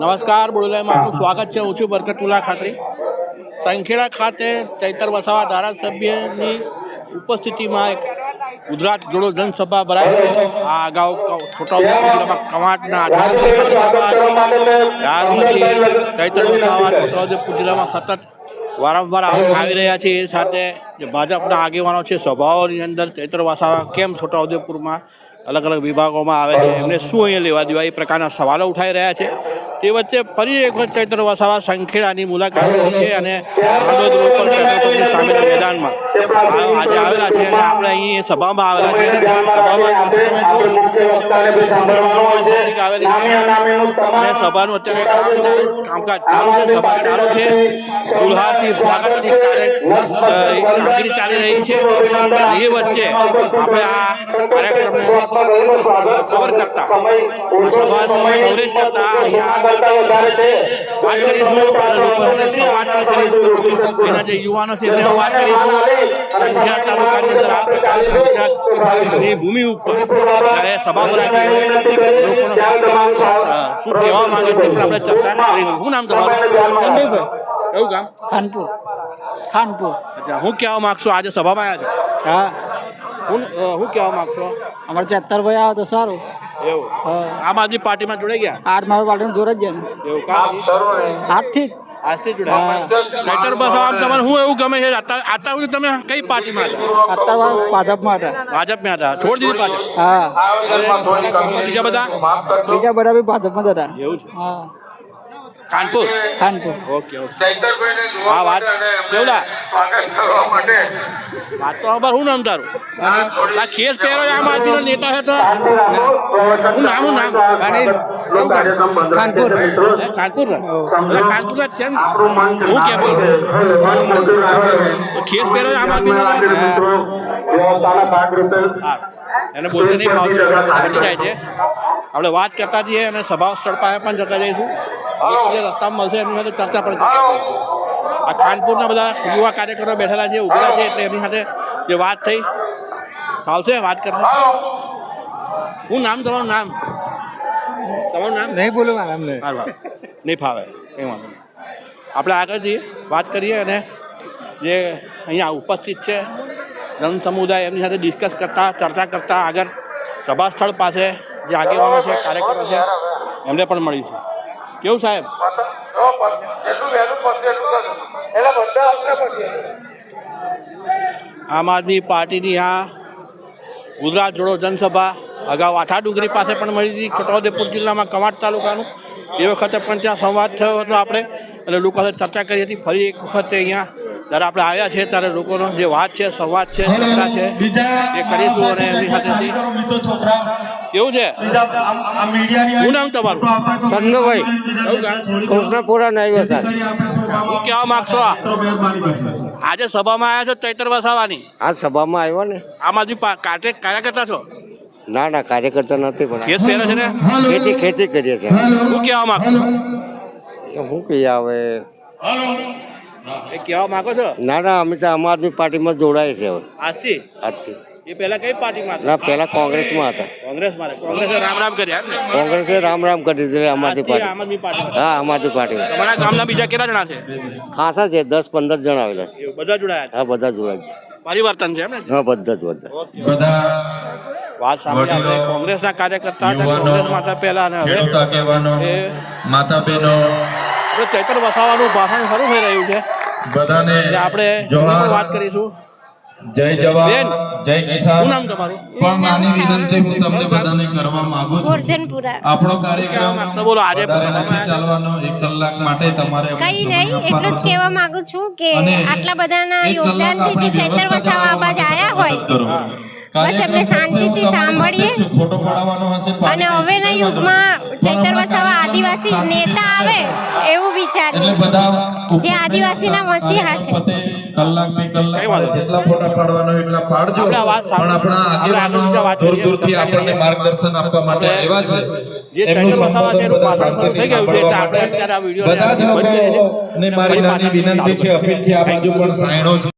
નમસ્કાર બોડોલામાં આપનું સ્વાગત છે. હું છું બરકતુલ્લા ખાતરી. સંખેડા ખાતે ચૈતર વસાવા ધારાસભ્યની ઉપસ્થિતિમાં એક ગુજરાત જોડો જનસભા ભરાય છે. આ અગાઉ છોટાઉદેપુર જિલ્લામાં કવાંટના આધારે સભા ત્યાર પછી ચૈતર વસાવા છોટાઉદેપુર જિલ્લામાં સતત વારંવાર આવી રહ્યા છે. એ સાથે જે ભાજપના આગેવાનો છે સભાઓની અંદર ચૈત્ર વસાવા કેમ છોટાઉદેપુરમાં અલગ અલગ વિભાગોમાં આવે છે એમને શું અહીંયા લેવા દેવા એ પ્રકારના સવાલો ઉઠાઈ રહ્યા છે. તે વચ્ચે ફરી એક વખત ચૈત્ર વસાવા સંખેડાની મુલાકાત લીધી છે અને સામેના મેદાનમાં આજે આવેલા છે અને આપણે અહીં સભામાં આવેલા છે સભામાં સભાનું અત્યારે કામકાજ ચાલુ છે સભા ચાલુ છે. ફુલહારથી સ્વાગતની કામગીરી ચાલી રહી છે. એ વચ્ચે આપણે આ કાર્યક્રમને કવર કરતા. સભાનું કવરેજ કરતા અહીંયા વાત કરીશું પણ કરીશું. એના જે યુવાનો છે એમને વાત કરીશું. સંખ્યા તાલુકાની અંદર આ પ્રકારે સંખ્યાની ભૂમિ ઉપર જ્યારે સભા બોલાવી લોકોનો શું કહેવા માંગે છે આપણે ચર્ચા કરી શું નામ તમારું? કયું ગામ? ખાનપુર. ખાનપુર. અચ્છા હું કહેવા માગશું આજે સભામાં આવ્યા હા. હું હું કહેવા માંગશો? અમારે ચત્તરભાઈ આવે તો સારું. એવું. આમ આદમી પાર્ટીમાં જોડાઈ ગયા? આઠ મારો પાર્ટીમાં જોર જ ગયા ને. એવું કામ? હાથથી જ. આજથી જોડાયા બસ આમ તમારે શું એવું ગમે છે અત્યારે અત્યાર સુધી તમે કઈ પાર્ટીમાં હતા? અત્યારે ભાજપમાં હતા. ભાજપમાં હતા. છોડ દીધી પાર્ટી હા. બીજા બધા? બીજા બધા બી ભાજપમાં જ હતા. એવું છે? હા. કાનપુર? Khanpur okay okay. હા વાત. કેવલા વાત તો ખબર શું નામ તારું? આ ખેસ પહેરો આમ આદમીનો નેતા છે તો? શું નામ. નામ કાનપુર કાનપુર કાનપુરના જ છે ને હું કે બોલ ખેસ પહેરો આમ આદમી એને બોલતે નહીં ફાવતું હટી જાય છે આપણે વાત કરતા જઈએ અને સભા સ્થળ પાસે પણ જતા જઈશું રસ્તામાં મળશે એમની સાથે ચર્ચા પણ આ ખાનપુરના બધા યુવા કાર્યકરો બેઠેલા છે ઉભેલા છે એટલે એમની સાથે જે વાત થઈ ફાવશે વાત કરશે હું નામ તમારું નામ તમારું નામ? નહીં બોલો મારા અમને નહીં ફાવે. કંઈ વાંધો નહીં. આપણે આગળ જઈએ વાત કરીએ અને જે અહીંયા ઉપસ્થિત છે જન સમુદાય એમની સાથે ડિસ્કસ કરતા ચર્ચા કરતા આગળ સભા સ્થળ પાસે જે આગેવાનો છે કાર્યકરો છે એમને પણ મળીશું કેવું સાહેબ? આમ આદમી પાર્ટીની આ ગુજરાત જોડો જનસભા અગાઉ આથા ડુંગરી પાસે પણ મળી હતી. છોટાઉદેપુર જિલ્લામાં કવાંટ તાલુકાનું. એ વખતે પણ ત્યાં સંવાદ થયો હતો આપણે. અને લોકો સાથે ચર્ચા કરી હતી. ફરી એક વખતે અહીંયા જ્યારે આપણે આવ્યા છે ત્યારે લોકોનો જે વાત છે સંવાદ છે ચર્ચા છે એ કરીશું અને એમની સાથેથી કેવું છે? શું નામ તમારું? સંગભાઈ કૃષ્ણપુરા હતા. શું કહેવા માગશો આ? આજે સભામાં આવ્યા છો ચૈતર વસાવાની? આ સભામાં આવ્યો ને. આમ આદમી કાર્ય કાર્યકર્તા છો? ના ના કાર્યકર્તા નથી પણ કેસ પહેરે છે ને? ખેતી ખેતી કરીએ છીએ. શું કહેવા માંગો? શું કહીએ હવે? એ કહેવા માંગો છો? ના ના અમે તો આમ આદમી પાર્ટીમાં જોડાય છે હવે. આજથી? આજથી. એ પહેલા કઈ પાર્ટીમાં ના પહેલા કોંગ્રેસમાં હતા. કોંગ્રેસમાં કોંગ્રેસે રામ રામ કર્યા એમ ને કોંગ્રેસે રામ રામ કરી દીધું આમ આદમી આજથી આમ પાર્ટી. આદમી હા આમ આદમી તમારા ગામના બીજા કેટલા જણા છે? ખાસા છે દસ પંદર જણ આવેલા છે. બધા જોડાયા? હા બધા જોડાય પરિવર્તન છે એમ ને હા બધા જ બધા. બધા વાત સાંભળી આપણે કોંગ્રેસના કાર્યકર્તા હતા કોંગ્રેસ માતા પહેલા અને હવે ખેડૂત આગેવાનો માતા બહેનો ચૈતર વસાવાનું ભાષણ શરૂ થઈ રહ્યું છે. બધાને આપણે વાત કરીશું. જય જવાન જય કિસાન. નામ તમારું? પણ નાની વિનંતી હું તમને બધાને કરવા માંગુ છું. આપણો કાર્યક્રમ બોલો, આજે ચાલવાનો કલાક માટે તમારે કઈ નહીં એટલું જ કહેવા માંગુ છું કે આટલા બધાના એક કલાક યોગદાનથી જો ચૈતર વસાવા કરવા આયા હોય. બસ એમને શાંતિથી સાંભળીએ. અને હવેના યુગમાં ચૈતર વસાવા આદિવાસી નેતા આવે એવું વિચારીએ એટલે બધા જે આદિવાસીના મસીહા છે. કલાક બે કલાક. જેટલા ફોટા પાડવાનો એટલા પાડજો. પણ આપણા આગેવાનો દૂર દૂરથી આપણને માર્ગદર્શન આપવા માટે આવ્યા છે. એમનું સંબોધન થઈ ગયું છે આપણે આ વિડીયોને બધા. ને મારી નાની વિનંતી છે અપીલ છે આ બાજુ પણ સાયણો છે.